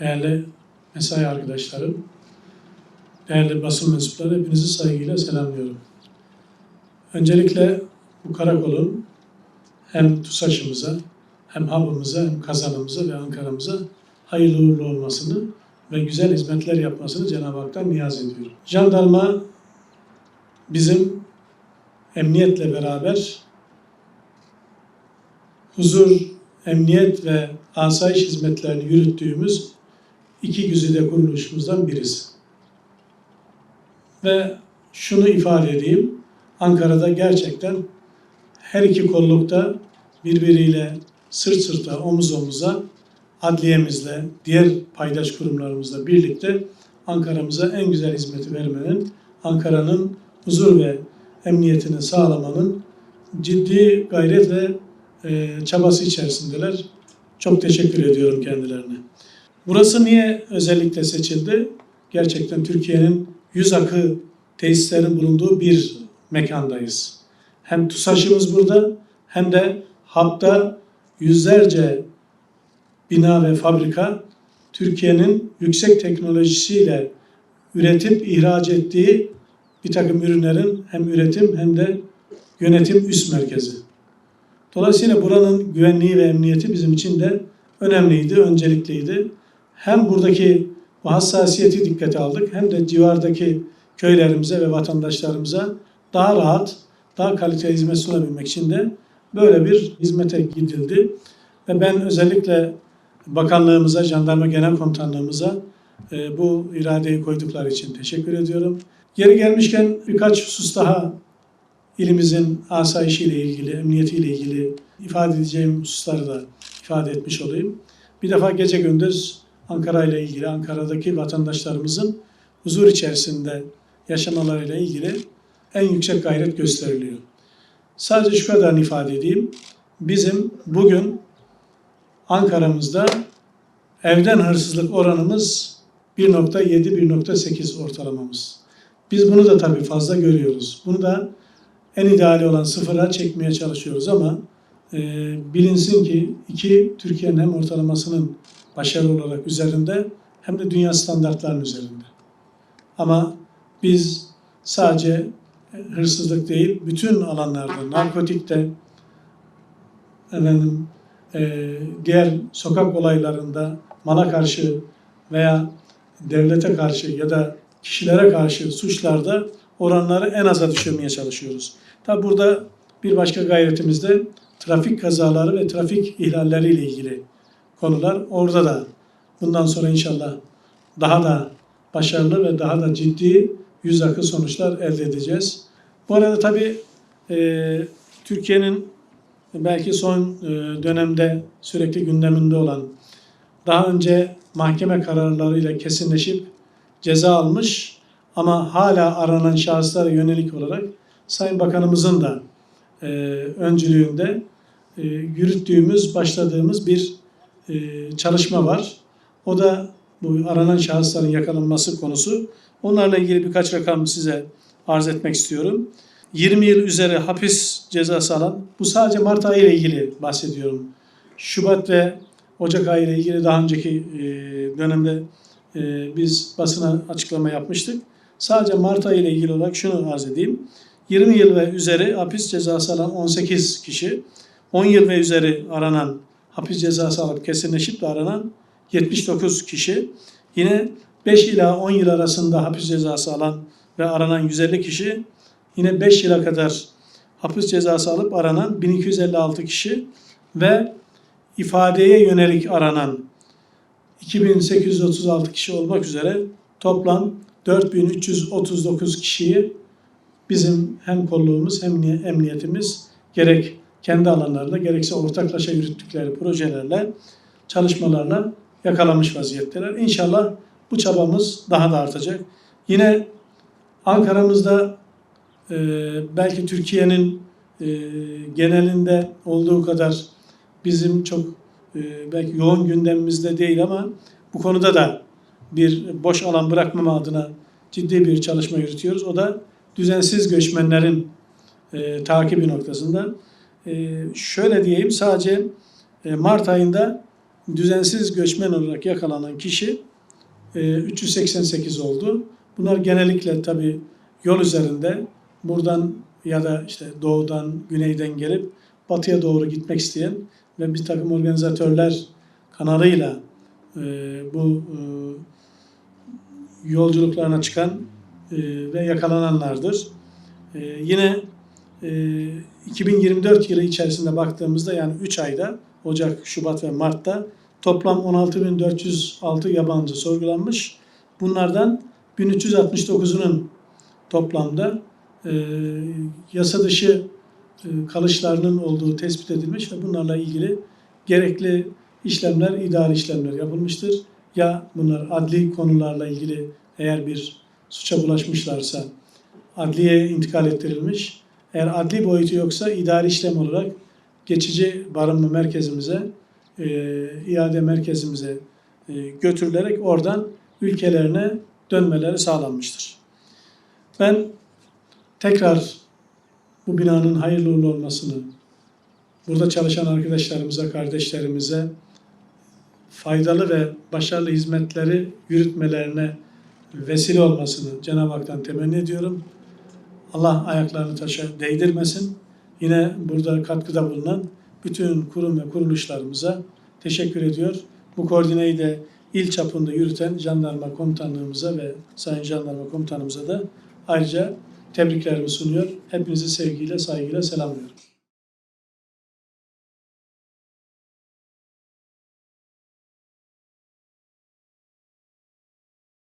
değerli mesai arkadaşlarım, değerli basın mensupları hepinizi saygıyla selamlıyorum. Öncelikle bu karakolun hem TUSAŞ'ımıza hem hub'ımıza hem kazanımıza ve Ankara'mıza hayırlı uğurlu olmasını ve güzel hizmetler yapmasını Cenab-ı Hak'tan niyaz ediyorum. Jandarma bizim emniyetle beraber huzur, emniyet ve asayiş hizmetlerini yürüttüğümüz iki güzide kuruluşumuzdan birisi. Ve şunu ifade edeyim, Ankara'da gerçekten her iki kollukta birbiriyle sırt sırta, omuz omuza adliyemizle, diğer paydaş kurumlarımızla birlikte Ankara'mıza en güzel hizmeti vermenin, Ankara'nın huzur ve emniyetini sağlamanın ciddi gayret ve e, çabası içerisindeler. Çok teşekkür ediyorum kendilerine. Burası niye özellikle seçildi? Gerçekten Türkiye'nin yüz akı tesislerin bulunduğu bir mekandayız. Hem TUSAŞ'ımız burada hem de HAP'ta yüzlerce bina ve fabrika Türkiye'nin yüksek teknolojisiyle üretip ihraç ettiği bir takım ürünlerin hem üretim hem de yönetim üst merkezi. Dolayısıyla buranın güvenliği ve emniyeti bizim için de önemliydi, öncelikliydi. Hem buradaki bu hassasiyeti dikkate aldık hem de civardaki köylerimize ve vatandaşlarımıza daha rahat, daha kaliteli hizmet sunabilmek için de böyle bir hizmete gidildi. Ve ben özellikle bakanlığımıza, jandarma genel komutanlığımıza e, bu iradeyi koydukları için teşekkür ediyorum. Yeri gelmişken birkaç husus daha ilimizin asayişiyle ilgili, emniyetiyle ilgili ifade edeceğim hususları da ifade etmiş olayım. Bir defa gece gündüz Ankara ile ilgili, Ankara'daki vatandaşlarımızın huzur içerisinde yaşamalarıyla ilgili en yüksek gayret gösteriliyor. Sadece şu kadar ifade edeyim. Bizim bugün Ankara'mızda evden hırsızlık oranımız 1.7-1.8 ortalamamız. Biz bunu da tabii fazla görüyoruz. Bunu da en ideali olan sıfıra çekmeye çalışıyoruz ama e, bilinsin ki iki Türkiye'nin hem ortalamasının başarılı olarak üzerinde hem de dünya standartlarının üzerinde. Ama biz sadece hırsızlık değil, bütün alanlarda, narkotikte, efendim, e, diğer sokak olaylarında mala karşı veya devlete karşı ya da kişilere karşı suçlarda oranları en aza düşürmeye çalışıyoruz. Tabi burada bir başka gayretimiz de trafik kazaları ve trafik ihlalleri ile ilgili konular. Orada da bundan sonra inşallah daha da başarılı ve daha da ciddi yüz akı sonuçlar elde edeceğiz. Bu arada tabii e, Türkiye'nin belki son e, dönemde sürekli gündeminde olan daha önce mahkeme kararlarıyla kesinleşip ceza almış ama hala aranan şahıslara yönelik olarak Sayın Bakanımızın da e, öncülüğünde e, yürüttüğümüz, başladığımız bir çalışma var. O da bu aranan şahısların yakalanması konusu. Onlarla ilgili birkaç rakam size arz etmek istiyorum. 20 yıl üzeri hapis cezası alan, bu sadece Mart ayı ile ilgili bahsediyorum. Şubat ve Ocak ayı ile ilgili daha önceki e, dönemde e, biz basına açıklama yapmıştık. Sadece Mart ayı ile ilgili olarak şunu arz edeyim. 20 yıl ve üzeri hapis cezası alan 18 kişi, 10 yıl ve üzeri aranan hapis cezası alıp kesinleşip de aranan 79 kişi, yine 5 ila 10 yıl arasında hapis cezası alan ve aranan 150 kişi, yine 5 yıla kadar hapis cezası alıp aranan 1256 kişi ve ifadeye yönelik aranan 2836 kişi olmak üzere toplam 4339 kişiyi bizim hem kolluğumuz hem emniyetimiz gerek kendi alanlarında gerekse ortaklaşa yürüttükleri projelerle çalışmalarla yakalamış vaziyetteler. İnşallah bu çabamız daha da artacak. Yine Ankara'mızda e, belki Türkiye'nin e, genelinde olduğu kadar bizim çok e, belki yoğun gündemimizde değil ama bu konuda da bir boş alan bırakmama adına ciddi bir çalışma yürütüyoruz. O da düzensiz göçmenlerin e, takibi noktasında. E, şöyle diyeyim sadece e, Mart ayında düzensiz göçmen olarak yakalanan kişi e, 388 oldu. Bunlar genellikle tabii yol üzerinde buradan ya da işte doğudan, güneyden gelip batıya doğru gitmek isteyen ve bir takım organizatörler kanalıyla e, bu e, yolculuklarına çıkan e, ve yakalananlardır. E, yine e, 2024 yılı içerisinde baktığımızda yani 3 ayda Ocak, Şubat ve Mart'ta toplam 16.406 yabancı sorgulanmış. Bunlardan 1369'unun toplamda e, yasa dışı e, kalışlarının olduğu tespit edilmiş ve bunlarla ilgili gerekli işlemler, idari işlemler yapılmıştır. Ya bunlar adli konularla ilgili eğer bir suça bulaşmışlarsa adliyeye intikal ettirilmiş. Eğer adli boyutu yoksa idari işlem olarak geçici barınma merkezimize, e, iade merkezimize e, götürülerek oradan ülkelerine dönmeleri sağlanmıştır. Ben tekrar bu binanın hayırlı uğurlu olmasını, burada çalışan arkadaşlarımıza, kardeşlerimize faydalı ve başarılı hizmetleri yürütmelerine vesile olmasını Cenab-ı Hak'tan temenni ediyorum. Allah ayaklarını taşa değdirmesin. Yine burada katkıda bulunan bütün kurum ve kuruluşlarımıza teşekkür ediyor. Bu koordineyi de il çapında yürüten jandarma komutanlığımıza ve sayın jandarma komutanımıza da ayrıca tebriklerimi sunuyor. Hepinizi sevgiyle, saygıyla selamlıyorum.